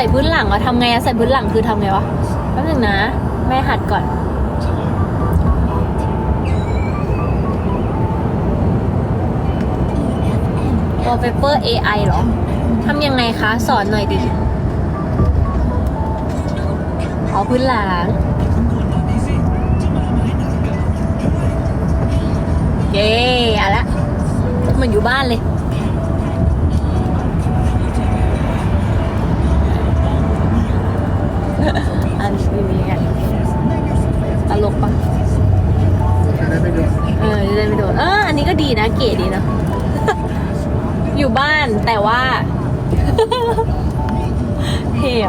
ส่พื้นหลังวะทำไงอะใส่พื้นหลังคือทำไงวะแป๊บนึงนะ แม่หัดก่อน wallpaper AI เหรอ ทำยังไงคะ สอนหน่อยดิเอาพื้นหลัง เย้อะละเหมือนอยู่บ้านเลย เก๋ดีนะ อยู่บ้านแต่ว่าเฮีย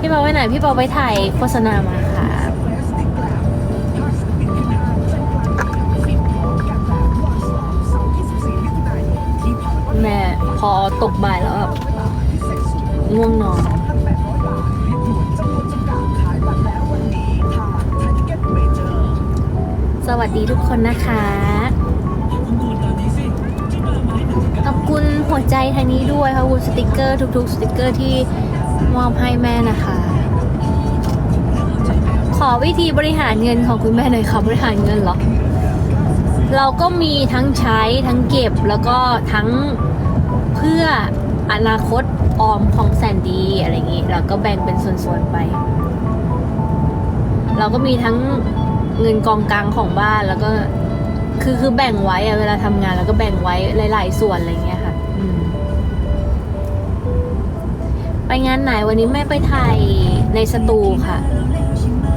พี่เปาไปไหน พี่เปาไปถ่ายโฆษณามาค่ะแม่พอตกบ่ายแล้วแบบง่วงนอนสวัสดีทุกคนนะคะ หัวใจทางนี้ด้วยขอบคุณสติกเกอร์ทุกๆ สติกเกอร์ที่มอบให้แม่นะคะ ขอวิธีบริหารเงินของคุณแม่หน่อยค่ะบริหารเงินเหรอเราก็มีทั้งใช้ทั้งเก็บแล้วก็ทั้งเพื่ออนาคตออมของแสนดีอะไรอย่างงี้เราก็แบ่งเป็นส่วนๆไป เราก็มีทั้งเงินกองกลางของบ้านแล้วก็คือคือแบ่งไว้อะเวลาทำงานแล้วก็แบ่งไว้หลาย ๆ ส่วนอะไรอย่างเงี้ย ไปงานไหนวันนี้แม่ไปถ่ายในสตูค่ะ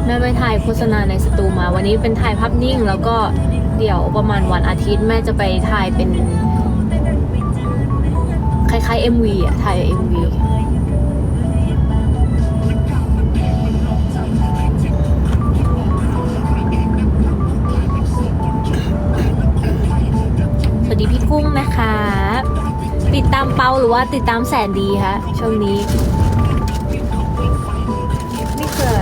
แม่ไปถ่ายโฆษณาในสตูมา วันนี้เป็นถ่ายภาพนิ่ง แล้วก็เดี๋ยวประมาณวันอาทิตย์แม่จะไปถ่ายเป็นคล้ายๆ MV อะถ่าย MV สวัสดีพี่กุ้งนะคะ ติดตามเปาหรือว่าติดตามแสนดีคะช่วงนี้นี่คืออะไร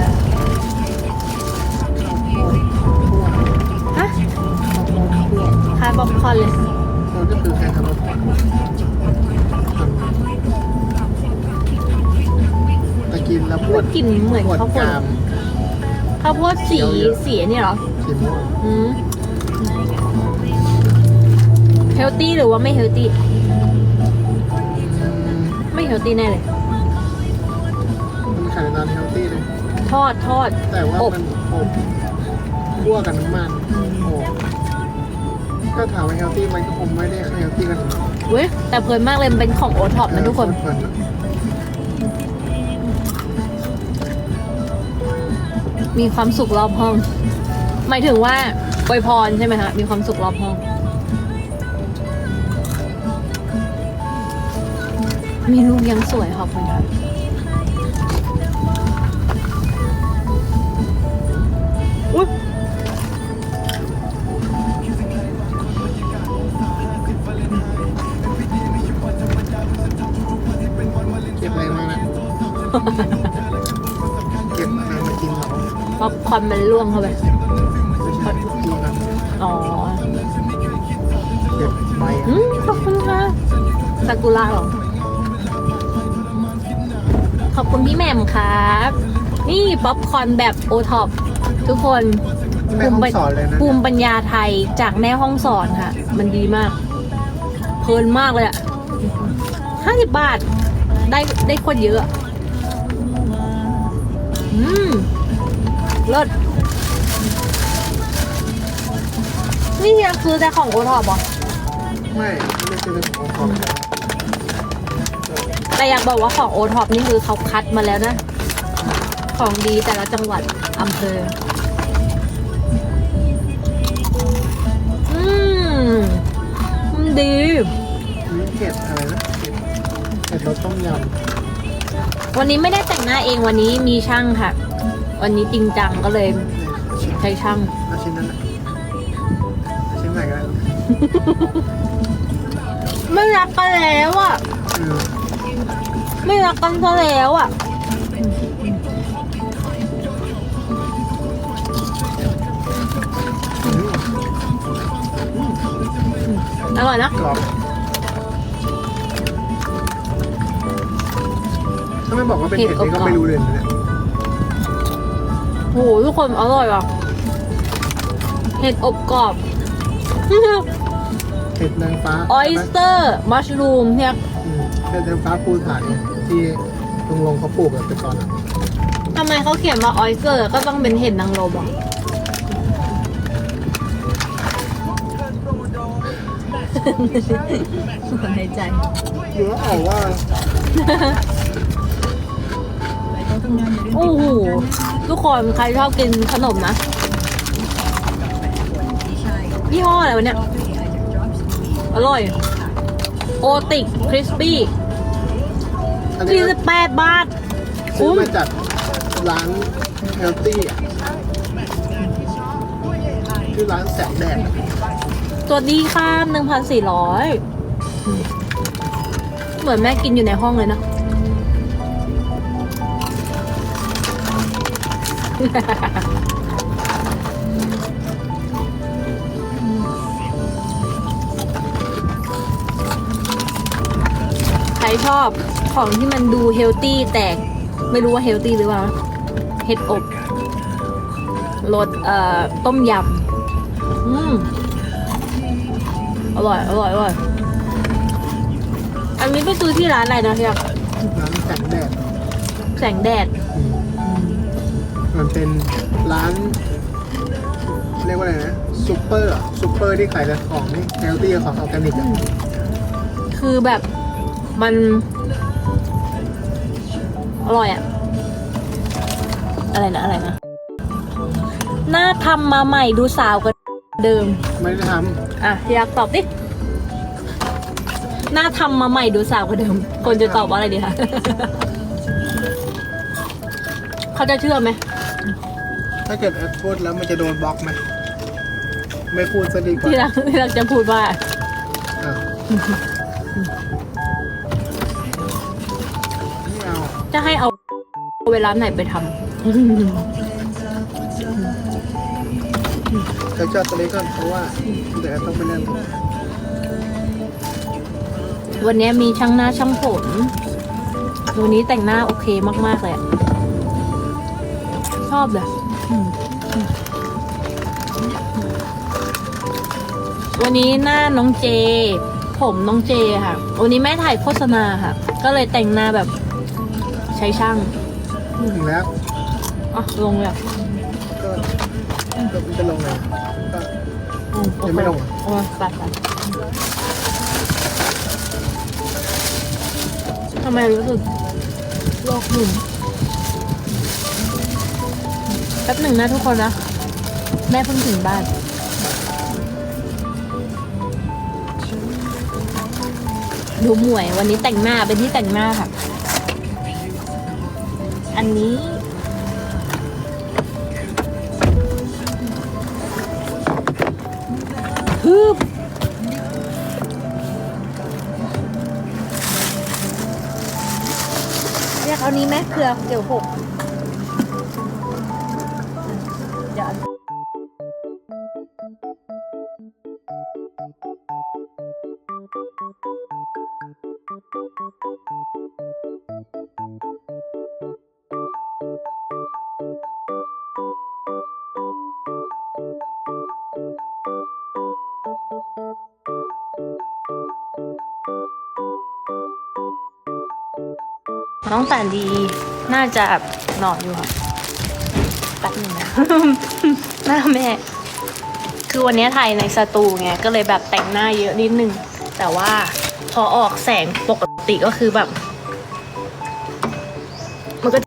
ฮะคายป๊อปคอร์นเลยเราก็คือแค่ทำรถตะกินแล้วปวดกลิ่นเหมือนปวดข้าวโพกดรามข้าวโพดสีสีเนี่ยเหรอสีม่วงอืมเฮลตี้หรือว่าไม่เฮลตี้อืม ไม่เฮลตี้แน่เลย มันขายนานเฮลตี้เลย ทอดทอดแต่ว่าอบมันอบคั่วกับน้ำมันโอ้ก็ถามว่าเฮลตี้มันก็คงไม่ได้เฮลตี้กันเว้ยแต่เพลินมากเลยมันเป็นของโอท็อปนะทุกคน เพลินๆอะมีความสุขรอบห้อง หมายถึงว่าอวยพรใช่ไหมคะมีความสุขรอบห้อง มีลูกยังสวยขอบคุณค่ะอุ๊ยเก็บอะไรมานะเก็บอะไรมากินเหรอป๊อปคอร์นมันล่วงเข้าไปไม่ใช่คุกกี้นะอ๋อเก็บใบอืมขอบคุณค่ะซากุระเหรอ ขอบคุณพี่แหม่มครับ นี่ป๊อปคอร์นแบบโอท็อปทุกคนแม่ห้องสอนเลยนะ ภูมิปัญญาไทยจากแม่ห้องสอนค่ะ มันดีมาก เพลินมากเลยอะห้าสิบบาท ได้ได้คนเยอะอะอืมเลิศนี่ยังคือแต่ของโอท็อปเหรอ ไม่ไม่ใช่เป็นของของ แต่อยากบอกว่าของโอท็อปนี่คือเขาคัดมาแล้วนะ ของดีแต่ละจังหวัดอำเภออืมมันดีเผ็ดอะไรนะเผ็ดเผ็ดรสต้มยำวันนี้ไม่ได้แต่งหน้าเองวันนี้มีช่างค่ะ วันนี้จริงจังก็เลยใช้ช่างเอาชิ้นนั้นชิ้นไหนก็ได้ไม่รักกันแล้วอะ ไม่รักกันซะแล้วอะ อร่อยนะ กรอบทำไมบอกว่าเป็นเห็เห็ดดนี่อบกรอบก็ไม่รู้เลยนะเนี่ยโหทุกคนอร่อยอะ เห็ดอบกรอบ เห็ดนางฟ้าออยสเตอร์ มัชรูมเนี่ย อืมเห็ดนางฟ้าปูถ่านเนี่ย ที่ลุงลงเขาปลูกกันแต่ก่อนอะทำไมเขาเขียนว่าออยสเตอร์ก็ต้องเป็นเห็ดนางรมอะในใจหรือว่าออกว่าโอ้โหทุกคนใครชอบกินขนมนะยี่ห้ออะไรวะเนี่ย อร่อย โอติกคริสปี้อันนี้ สี่ก็สิบแปดบาท ซื้อคุ้มมาจากร้านเฮลตี้อะชื่อร้านแสงแดดอะตัวดีค่ะหนึ่งพันสี่ร้อยเหมือนแม่กินอยู่ในห้องเลยนะใครชอบ ของที่มันดูเฮลตี้แต่ไม่รู้ว่าเฮลตี้หรือเปล่านะเห็ดอบรสเอ่อต้มยำอืมอร่อยอร่อยอร่อยอันนี้ไปซื้อที่ร้านอะไรนะพี่ยักษ์ร้านแสงแดดแสงแดดอืมมันเป็นร้าน เรียกว่าอะไรนะซูเปอร์อะซูเปอร์ที่ขายแต่ของเฮลตี้กับของออร์แกนิกอะคือแบบมัน อร่อยอะอะไรนะอะไรนะหน้าทำมาใหม่ดูสาวกว่าเดิม ไม่ได้ทอะพี่ยักษ์ตอบดิหน้าทำมาใหม่ดูสาวกว่าเดิม คนจะตอบว่าอะไรดีคะ เขาจะเชื่อไหมำถ้าเกิดแอดพูดแล้วมันจะโดนบล็อกไหมไม่พูดซะดีกว่าที่รักที่รักจะพูดว่าอะไวลาไหนไปทำแต่จอดตัวนี้ก่อนเพราะว่าเดี๋ยวแอดต้องไปเล่นวันนี้มีช่างหน้าช่างผมวันนี้แต่งหน้าโอเคมากๆเลยชอบเลยวันนี้หน้าน้องเจ ผมน้องเจค่ะ วันนี้แม่ถ่ายโฆษณาค่ะ ก็เลยแต่งหน้าแบบใช้ช่าง ถึงแล้วอะลงเลยอะก็ก็จะลงเลยก็อืมโอยังเคไม่ลงเหรอโอ้ยตัดตัดทำไมรู้สึกโลกหนุ่มแป๊บหนึ่งนะทุกคนนะ แม่เพิ่งถึงบ้านดูหมวยวันนี้แต่งหน้าเป็นที่แต่งหน้าค่ะ อันนี้ ฮึบเรียกเอานี้ไหมเผื่อเดี๋ยวหก น้องแสนดี น่าจะนอนอยู่ค่ะแป๊บหนึงนะ หน้าแม่ คือวันนี้ถ่ายในสตูไง ก็เลยแบบแต่งหน้าเยอะนิดนึง แต่ว่าพอออกแสงปกติก็คือแบบ มันก็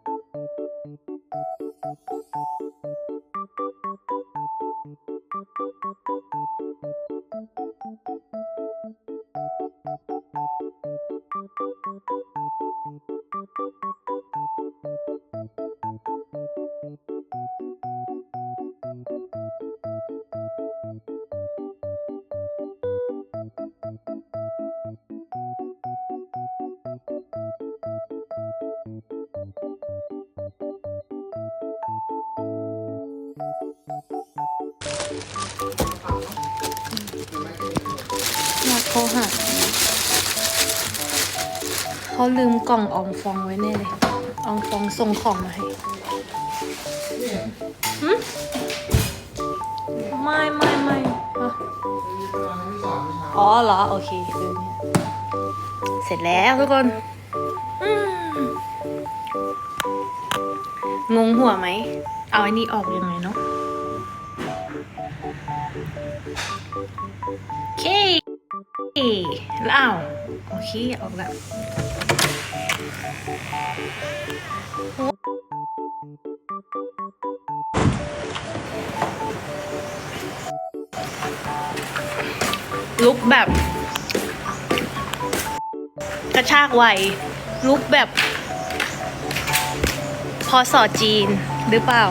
อยากโทรหาเขาลืมกล่องอองฟองไว้แน่เลยอองฟองส่งของมาให้หึไม่ไม่ไม่อะอ๋อเหรอ โอเคเสร็จแล้วทุกคนงงหัวไหม เอาไอ้นี่ออกยังไงเนาะ แล้วเอาโอเคออกแล้วลุกแบบ กระชากไวลุกแบบ พอสอจีนหรือเปล่า